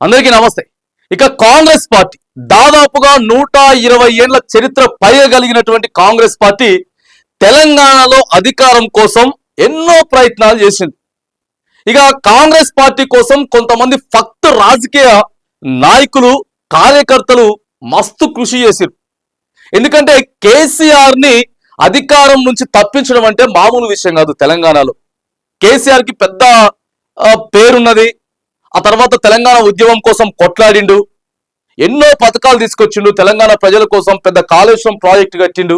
అందరికీ నమస్తే. ఇక కాంగ్రెస్ పార్టీ దాదాపుగా నూట ఇరవై ఏళ్ళ చరిత్ర పైగలిగినటువంటి కాంగ్రెస్ పార్టీ తెలంగాణలో అధికారం కోసం ఎన్నో ప్రయత్నాలు చేసింది. ఇక కాంగ్రెస్ పార్టీ కోసం కొంతమంది ఫక్త రాజకీయ నాయకులు కార్యకర్తలు మస్తు కృషి చేశారు ఎందుకంటే కేసీఆర్ని అధికారం నుంచి తప్పించడం అంటే మామూలు విషయం కాదు తెలంగాణలో. కేసీఆర్కి పెద్ద పేరున్నది ఆ తర్వాత తెలంగాణ ఉద్యమం కోసం కొట్లాడిండు. ఎన్నో పథకాలు తీసుకొచ్చిండు. తెలంగాణ ప్రజల కోసం పెద్ద కాళేశ్వరం ప్రాజెక్టు కట్టిండు.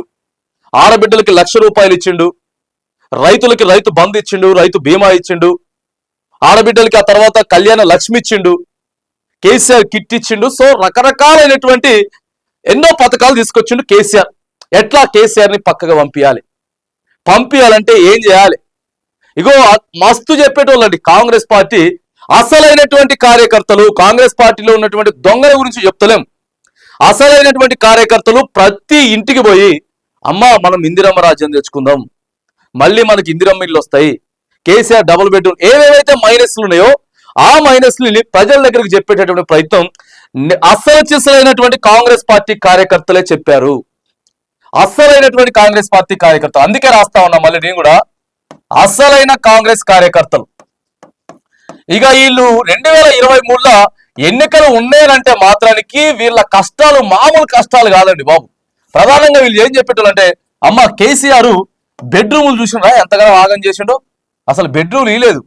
ఆడబిడ్డలకి లక్ష రూపాయలు ఇచ్చిండు. రైతులకి రైతు బంద్ ఇచ్చిండు రైతు బీమా ఇచ్చిండు. ఆడబిడ్డలకి ఆ తర్వాత కళ్యాణ లక్ష్మి ఇచ్చిండు. కేసీఆర్ కిట్ ఇచ్చిండు. సో రకరకాలైనటువంటి ఎన్నో పథకాలు తీసుకొచ్చిండు కేసీఆర్. ఎట్లా కేసీఆర్ని పక్కగా పంపించాలి పంపించాలంటే ఏం చేయాలి? ఇగో మస్తు చెప్పేటోళ్ళండి. కాంగ్రెస్ పార్టీ అసలైనటువంటి కార్యకర్తలు కాంగ్రెస్ పార్టీలో ఉన్నటువంటి దొంగల గురించి చెప్తలేం. అసలైనటువంటి కార్యకర్తలు ప్రతి ఇంటికి పోయి అమ్మా మనం ఇందిరమ్మ రాజ్యం తెచ్చుకుందాం. మళ్ళీ మనకి ఇందిరమ్మ ఇల్లు వస్తాయి. కేసీఆర్ డబుల్ బెడ్రూమ్ ఏవేవైతే మైనస్లు ఉన్నాయో ఆ మైనస్లని ప్రజల దగ్గరికి చెప్పేటటువంటి ప్రయత్నం అసలచిసలైనటువంటి కాంగ్రెస్ పార్టీ కార్యకర్తలే చెప్పారు. అసలైనటువంటి కాంగ్రెస్ పార్టీ కార్యకర్తలు. అందుకే రాస్తా ఉన్నా మళ్ళీ నేను కూడా. అస్సలైన కాంగ్రెస్ కార్యకర్తలు. ఇక వీళ్ళు రెండు వేల ఇరవై మూడులో ఎన్నికలు ఉన్నాయంటే మాత్రానికి వీళ్ళ కష్టాలు మామూలు కష్టాలు కాదండి బాబు. ప్రధానంగా వీళ్ళు ఏం చెప్పేటోళ్ళంటే అమ్మ కేసీఆర్ బెడ్రూములు చూసిండ్రా ఎంతగానో ఆగం చేసిండో. అసలు బెడ్రూమ్ ఇలేదు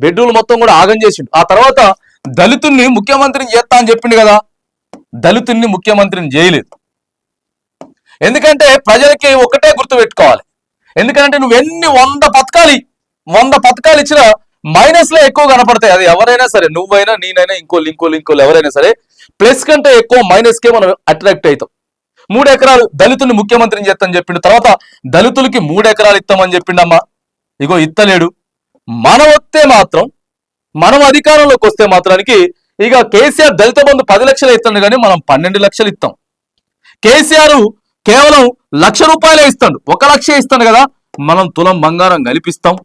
బెడ్రూమ్ మొత్తం కూడా ఆగం చేసిండు. ఆ తర్వాత దళితుణ్ణి ముఖ్యమంత్రిని చేస్తా అని చెప్పిండు కదా దళితుణ్ణి ముఖ్యమంత్రిని చేయలేదు. ఎందుకంటే ప్రజలకి ఒకటే గుర్తు పెట్టుకోవాలి. ఎందుకంటే నువ్వు ఎన్ని వంద పథకాలు వంద పథకాలు ఇచ్చినా మైనస్లో ఎక్కువ కనపడతాయి. అది ఎవరైనా సరే నువ్వైనా నేనైనా ఇంకోళ్ళు ఇంకోళ్ళు ఇంకోళ్ళు ఎవరైనా సరే ప్లస్ కంటే ఎక్కువ మైనస్ కే మనం అట్రాక్ట్ అవుతాం. మూడు ఎకరాలు దళితుని ముఖ్యమంత్రిని చేస్తామని చెప్పిండు. తర్వాత దళితులకి మూడు ఎకరాలు ఇస్తామని చెప్పిండమ్మా ఇగో ఇత్తలేడు. మనం వస్తే మాత్రం మనం అధికారంలోకి వస్తే మాత్రానికి ఇక కేసీఆర్ దళిత బంధు పది లక్షలు ఇస్తాడు కానీ మనం పన్నెండు లక్షలు ఇస్తాం. కేసీఆర్ కేవలం లక్ష రూపాయలే ఇస్తాడు. ఒక లక్ష ఇస్తాడు కదా మనం తులం బంగారం కల్పిస్తాం.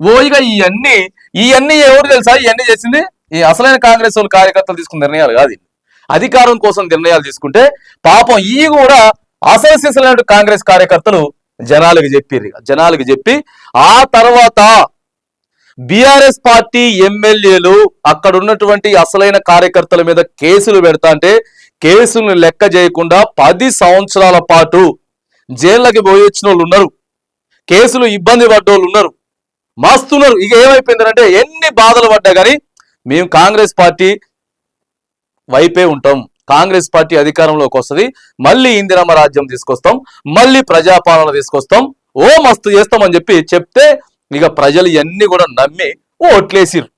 ఓయిగా ఇవన్నీ ఇవన్నీ ఎవరు తెలుసా? ఇవన్నీ చేసింది ఈ అసలైన కాంగ్రెస్ వాళ్ళు కార్యకర్తలు తీసుకున్న నిర్ణయాలు కాదు అధికారం కోసం నిర్ణయాలు తీసుకుంటే పాపం ఈ కూడా అసలు కాంగ్రెస్ కార్యకర్తలు జనాలకు చెప్పిర్రు జనాలకు చెప్పి ఆ తర్వాత బీఆర్ఎస్ పార్టీ ఎమ్మెల్యేలు అక్కడ ఉన్నటువంటి అసలైన కార్యకర్తల మీద కేసులు పెడతా అంటే కేసులను లెక్క చేయకుండా పది సంవత్సరాల పాటు జైళ్ళకి పోయి వచ్చిన వాళ్ళు ఉన్నారు. కేసులు ఇబ్బంది పడ్డోళ్ళు ఉన్నారు. మస్తున్నారు. ఇక ఏమైపోయిందంటే ఎన్ని బాధలు పడ్డా కానీ మేము కాంగ్రెస్ పార్టీ వైపే ఉంటాం. కాంగ్రెస్ పార్టీ అధికారంలోకి వస్తుంది. మళ్ళీ ఇందిరమ్మ రాజ్యం తీసుకొస్తాం. మళ్ళీ ప్రజాపాలన తీసుకొస్తాం. ఓ మస్తు చేస్తామని చెప్పి చెప్తే ఇక ప్రజలు ఇవన్నీ కూడా నమ్మి ఓట్లేసిర్రు.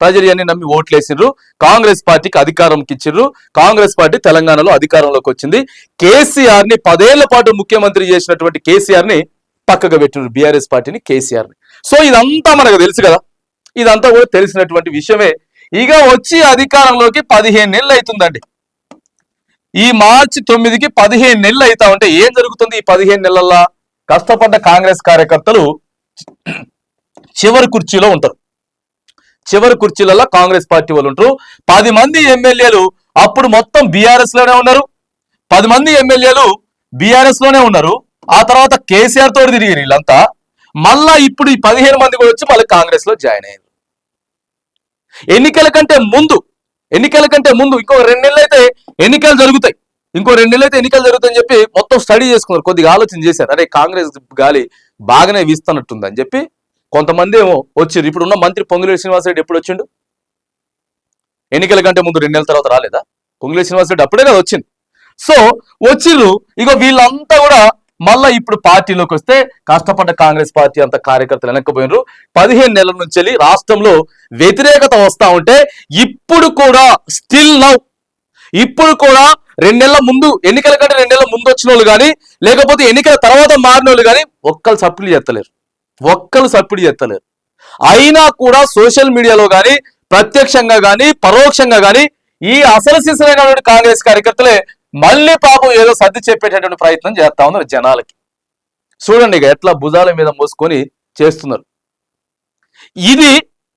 ప్రజలు ఇవన్నీ నమ్మి ఓట్లేసిర్రు. కాంగ్రెస్ పార్టీకి అధికారంకి ఇచ్చిర్రు. కాంగ్రెస్ పార్టీ తెలంగాణలో అధికారంలోకి వచ్చింది. కేసీఆర్ని పదేళ్ళ పాటు ముఖ్యమంత్రి చేసినటువంటి కేసీఆర్ని పక్కగా పెట్టినారు బీఆర్ఎస్ పార్టీని కేసీఆర్ని. సో ఇదంతా మనకు తెలుసు కదా. ఇదంతా కూడా తెలిసినటువంటి విషయమే. ఇక వచ్చి అధికారంలోకి పదిహేను నెలలు అవుతుందండి. ఈ మార్చి తొమ్మిదికి పదిహేను నెలలు అవుతా ఉంటే ఏం జరుగుతుంది ఈ పదిహేను నెలల్లో? కష్టపడ్డ కాంగ్రెస్ కార్యకర్తలు చివరి కుర్చీలో ఉంటారు. చివరి కుర్చీలలో కాంగ్రెస్ పార్టీ వాళ్ళు ఉంటారు. పది మంది ఎమ్మెల్యేలు అప్పుడు మొత్తం బీఆర్ఎస్లోనే ఉన్నారు. పది మంది ఎమ్మెల్యేలు బీఆర్ఎస్లోనే ఉన్నారు. ఆ తర్వాత కేసీఆర్ తోటి తిరిగి వీళ్ళంతా. మళ్ళా ఇప్పుడు ఈ పదిహేను మంది కూడా వచ్చి మళ్ళీ కాంగ్రెస్లో జాయిన్ అయ్యారు. ఎన్నికల కంటే ముందు ఎన్నికల కంటే ముందు ఇంకో రెండు నెలలు అయితే ఎన్నికలు జరుగుతాయి. ఇంకో రెండు నెలలు అయితే ఎన్నికలు జరుగుతాయని చెప్పి మొత్తం స్టడీ చేసుకున్నారు కొద్దిగా ఆలోచన చేశారు. అరే కాంగ్రెస్ గాలి బాగానే వీస్తున్నట్టుంది అని చెప్పి కొంతమంది ఏమో వచ్చిర్రు. ఇప్పుడు ఉన్న మంత్రి పొంగులేటి శ్రీనివాసరెడ్డి ఎప్పుడు వచ్చిండు? ఎన్నికల కంటే ముందు రెండు నెలల తర్వాత రాలేదా? పొంగులేటి శ్రీనివాసరెడ్డి అప్పుడే కదా వచ్చింది? సో వచ్చిర్రు. ఇక వీళ్ళంతా కూడా మళ్ళా ఇప్పుడు పార్టీలోకి వస్తే కష్టపడ్డ కాంగ్రెస్ పార్టీ అంత కార్యకర్తలు వెనక్కిపోయినారు. పదిహేను నెలల నుంచి వెళ్ళి రాష్ట్రంలో వ్యతిరేకత వస్తా ఉంటే ఇప్పుడు కూడా స్టిల్ నౌ ఇప్పుడు కూడా రెండు నెలల ముందు ఎన్నికల కంటే రెండు నెలల ముందు వచ్చిన వాళ్ళు కానీ లేకపోతే ఎన్నికల తర్వాత మారిన వాళ్ళు కానీ ఒక్కరు సప్పిడి చేస్తలేరు. ఒక్కరు సప్పిడి చేస్తలేరు. అయినా కూడా సోషల్ మీడియాలో కానీ ప్రత్యక్షంగా కానీ పరోక్షంగా కానీ ఈ అసలు సిసలైనటువంటి కాంగ్రెస్ కార్యకర్తలే మళ్ళీ పాపం ఏదో సర్ది చెప్పేటటువంటి ప్రయత్నం చేస్తా ఉన్నారు జనాలకి. చూడండి ఇక ఎట్లా భుజాల మీద మోసుకొని చేస్తున్నారు. ఇది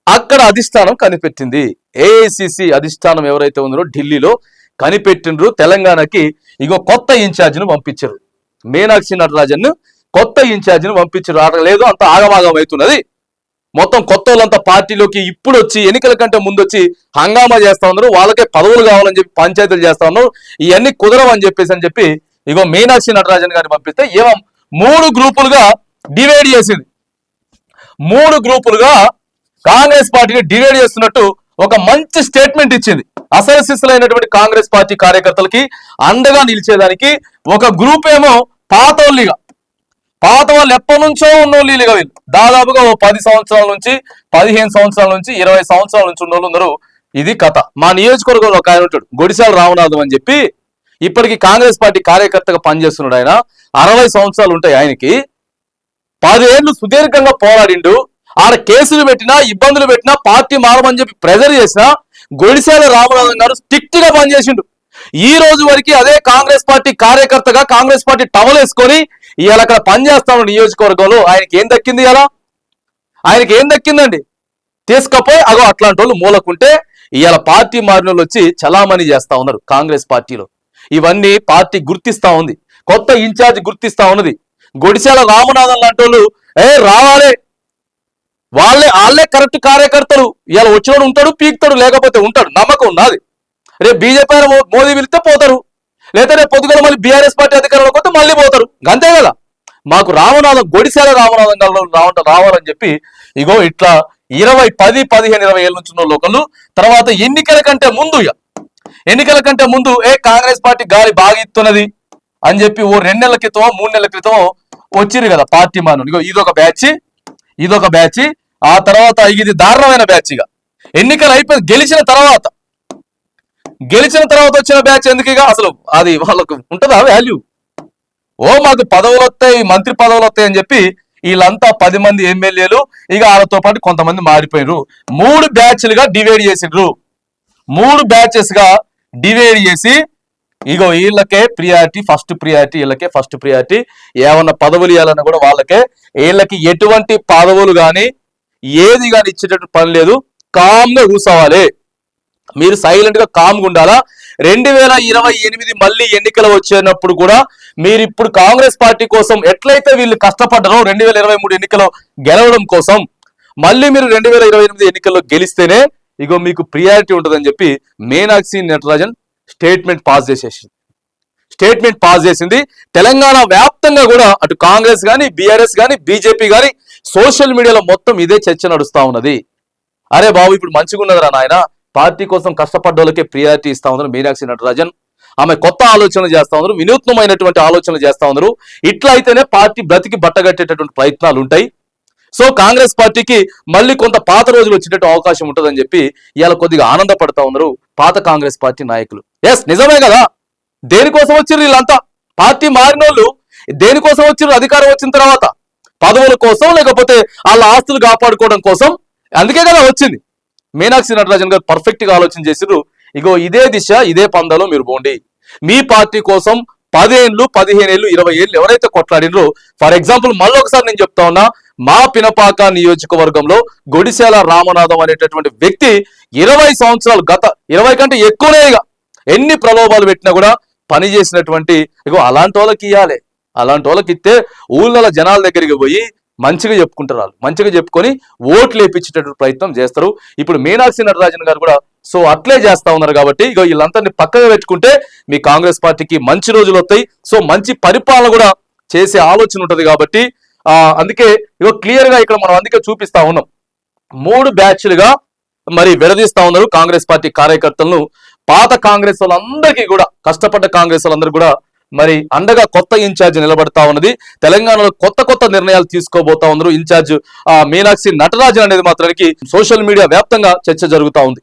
అక్కడ అధిష్టానం కనిపెట్టింది. ఏఐసిసి అధిష్టానం ఎవరైతే ఉందో ఢిల్లీలో కనిపెట్టిండ్రు. తెలంగాణకి ఇగో కొత్త ఇన్ఛార్జిని పంపించారు. మీనాక్షి నటరాజన్ కొత్త ఇన్ఛార్జిని పంపించారు. అక్కడ లేదు అంత ఆగమాగం అవుతున్నది. మొత్తం కొత్త వాళ్ళంతా పార్టీలోకి ఇప్పుడు వచ్చి ఎన్నికల కంటే ముందు వచ్చి హంగామా చేస్తా ఉన్నారు. వాళ్ళకే పదవులు కావాలని చెప్పి పంచాయతీలు చేస్తా ఉన్నారు. ఇవన్నీ కుదరవని చెప్పేసి అని చెప్పి ఇగో మీనాక్షి నటరాజన్ గారిని పంపిస్తే ఏమో మూడు గ్రూపులుగా డివైడ్ చేసింది. మూడు గ్రూపులుగా కాంగ్రెస్ పార్టీని డివైడ్ చేస్తున్నట్టు ఒక మంచి స్టేట్మెంట్ ఇచ్చింది. అసలసిస్సులైనటువంటి కాంగ్రెస్ పార్టీ కార్యకర్తలకి అండగా నిలిచేదానికి ఒక గ్రూప్ ఏమో పాతోళ్ళిగా పాత వాళ్ళు ఎప్పటి నుంచో ఉన్నోళ్ళు వీళ్ళుగా వీళ్ళు దాదాపుగా ఓ పది సంవత్సరాల నుంచి పదిహేను సంవత్సరాల నుంచి ఇరవై సంవత్సరాల నుంచి ఉన్నోళ్ళు ఉన్నారు. ఇది కథ. మా నియోజకవర్గంలో ఒక ఆయన ఉంటాడు గొడిశాల రామనాథం అని చెప్పి ఇప్పటికి కాంగ్రెస్ పార్టీ కార్యకర్తగా పనిచేస్తున్నాడు ఆయన. అరవై సంవత్సరాలు ఉంటాయి ఆయనకి. పదేళ్ళు సుదీర్ఘంగా పోరాడిండు. ఆడ కేసులు పెట్టినా ఇబ్బందులు పెట్టినా పార్టీ మారమని చెప్పి ప్రెజర్ చేసినా గొడిశాల రామనాథం గారు స్ట్రిక్ట్గా పనిచేసిండు. ఈ రోజు వరకు అదే కాంగ్రెస్ పార్టీ కార్యకర్తగా కాంగ్రెస్ పార్టీ టవల్ వేసుకొని ఇవాళ అక్కడ పనిచేస్తాను నియోజకవర్గంలో ఆయనకి ఏం దక్కింది ఇలా ఆయనకి ఏం దక్కిందండి? తీసుకపోయి అగో అట్లాంటి వాళ్ళు మూలకుంటే ఇవాళ పార్టీ మారిన వచ్చి చలామణి చేస్తా ఉన్నారు కాంగ్రెస్ పార్టీలో. ఇవన్నీ పార్టీ గుర్తిస్తా ఉంది. కొత్త ఇన్ఛార్జ్ గుర్తిస్తా ఉన్నది. గొడిశాల రామనాథన్ లాంటి వాళ్ళు ఏ రావాలే. వాళ్ళే వాళ్ళే కరెక్ట్ కార్యకర్తలు. ఇలా వచ్చినోడు ఉంటాడు పీక్తాడు లేకపోతే ఉంటాడు. నమ్మకం ఉన్నది రేపు బీజేపీ మోదీ పిలిస్తే పోతారు. లేదా రేపు పొద్దుగల మళ్ళీ బీఆర్ఎస్ పార్టీ అధికారంలోకి వస్తే మళ్ళీ పోతారు. అంతే కదా? మాకు రామనాథం గొడిసేల రామనాథం రావడం రావాలని చెప్పి ఇగో ఇట్లా ఇరవై పది పదిహేను ఇరవై ఏళ్ళ నుంచి ఉన్న లోకలు తర్వాత ఎన్నికల కంటే ముందు ఎన్నికల కంటే ముందు ఏ కాంగ్రెస్ పార్టీ గాలి బాగిస్తున్నది అని చెప్పి ఓ రెండు నెలల క్రితం మూడు నెలల క్రితం వచ్చిర్రు కదా పార్టీ మాను ఇగో ఇదొక బ్యాచ్ ఇదొక బ్యాచ్ ఆ తర్వాత ఇది దారుణమైన బ్యాచ్ ఇక ఎన్నికలు అయిపోయి గెలిచిన తర్వాత గెలిచిన తర్వాత వచ్చిన బ్యాచ్ ఎందుకు ఇక? అసలు అది వాళ్ళకు ఉంటుందా వాల్యూ ఓ మాకు పదవులు వస్తాయి మంత్రి పదవులు వస్తాయి అని చెప్పి వీళ్ళంతా పది మంది ఎమ్మెల్యేలు ఇక వాళ్ళతో పాటు కొంతమంది మారిపోయినరు మూడు బ్యాచ్లుగా డివైడ్ చేసిండ్రు. మూడు బ్యాచెస్గా డివైడ్ చేసి ఇగో వీళ్ళకే ప్రియారిటీ ఫస్ట్ ప్రియారిటీ వీళ్ళకే ఫస్ట్ ప్రియారిటీ ఏమన్నా పదవులు ఇవ్వాలన్నా కూడా వాళ్ళకే. వీళ్ళకి ఎటువంటి పదవులు కానీ ఏది కానీ ఇచ్చేటట్టు పని లేదు. కామ్గా కూర్చోవాలి. మీరు సైలెంట్గా కామ్గా ఉండాలా? రెండు వేల ఇరవై ఎనిమిది మళ్ళీ ఎన్నికలు వచ్చేటప్పుడు కూడా మీరు ఇప్పుడు కాంగ్రెస్ పార్టీ కోసం ఎట్లయితే వీళ్ళు కష్టపడ్డారో రెండు వేల ఇరవై మూడు ఎన్నికలు గెలవడం కోసం మళ్ళీ మీరు రెండు వేల ఇరవై ఎనిమిది ఎన్నికల్లో గెలిస్తేనే ఇగో మీకు ప్రియారిటీ ఉంటుందని చెప్పి మీనాక్షి నటరాజన్ స్టేట్మెంట్ పాస్ చేసేసింది. స్టేట్మెంట్ పాస్ చేసింది. తెలంగాణ వ్యాప్తంగా కూడా అటు కాంగ్రెస్ కానీ బీఆర్ఎస్ కానీ బీజేపీ కానీ సోషల్ మీడియాలో మొత్తం ఇదే చర్చ నడుస్తా ఉన్నది. అరే బాబు ఇప్పుడు మంచిగా ఉన్నదిరా నాయన? పార్టీ కోసం కష్టపడ్డ వాళ్ళకే ప్రియారిటీ ఇస్తా ఉన్నారు మీనాక్షి నటరాజన్ ఆమె కొత్త ఆలోచనలు చేస్తా ఉన్నారు వినూత్నమైనటువంటి ఆలోచనలు చేస్తా ఉన్నారు. ఇట్లా అయితేనే పార్టీ బ్రతికి బట్టగట్టేటటువంటి ప్రయత్నాలు ఉంటాయి. సో కాంగ్రెస్ పార్టీకి మళ్ళీ కొంత పాత రోజులు వచ్చేటట్టు అవకాశం ఉంటుందని చెప్పి ఇవాళ కొద్దిగా ఆనందపడతా ఉన్నారు పాత కాంగ్రెస్ పార్టీ నాయకులు. ఎస్ నిజమే కదా? దేనికోసం వచ్చిర్రు వీళ్ళంతా? పార్టీ మారిన వాళ్ళు దేనికోసం వచ్చిర్రు? అధికారం వచ్చిన తర్వాత. పదవుల కోసం లేకపోతే వాళ్ళ ఆస్తులు కాపాడుకోవడం కోసం. అందుకే కదా వచ్చింది. మీనాక్షి నటరాజన్ గారు పర్ఫెక్ట్గా ఆలోచన చేసిరు ఇగో ఇదే దిశ ఇదే పందాలో మీరు పోండి. మీ పార్టీ కోసం పదేళ్ళు పదిహేను ఏళ్ళు ఇరవై ఏళ్ళు ఎవరైతే కొట్లాడినో ఫర్ ఎగ్జాంపుల్ మళ్ళీ ఒకసారి నేను చెప్తా ఉన్నా మా పినపాక నియోజకవర్గంలో గొడిశాల రామనాథం అనేటటువంటి వ్యక్తి ఇరవై సంవత్సరాలు గత ఇరవై కంటే ఎక్కువనే ఇక ఎన్ని ప్రలోభాలు పెట్టినా కూడా పని చేసినటువంటి ఇగో అలాంటి వాళ్ళకి ఇవ్వాలి అలాంటి వాళ్ళకి ఇస్తే ఊళ్ళలో జనాల దగ్గరికి పోయి మంచిగా చెప్పుకుంటారు వాళ్ళు. మంచిగా చెప్పుకొని ఓట్లు వేపించేటటువంటి ప్రయత్నం చేస్తారు. ఇప్పుడు మీనాక్షి నటరాజన్ గారు కూడా సో అట్లే చేస్తా ఉన్నారు కాబట్టి ఇగో వీళ్ళందరినీ పక్కగా పెట్టుకుంటే మీ కాంగ్రెస్ పార్టీకి మంచి రోజులు వస్తాయి. సో మంచి పరిపాలన కూడా చేసే ఆలోచన ఉంటుంది కాబట్టి ఆ అందుకే ఇగో క్లియర్గా ఇక్కడ మనం అందుకే చూపిస్తా ఉన్నాం. మూడు బ్యాచ్లుగా మరి విడదీస్తా ఉన్నారు కాంగ్రెస్ పార్టీ కార్యకర్తలను. పాత కాంగ్రెస్ వాళ్ళందరికీ కూడా కష్టపడ్డ కాంగ్రెస్ వాళ్ళందరూ కూడా మరి అండగా కొత్త ఇన్ఛార్జ్ నిలబడతా ఉన్నది. తెలంగాణలో కొత్త కొత్త నిర్ణయాలు తీసుకోబోతా ఉన్నారు. ఇన్ఛార్జ్ ఆ మీనాక్షి నటరాజన్ అనేది మాత్రానికి సోషల్ మీడియా వ్యాప్తంగా చర్చ జరుగుతా ఉంది.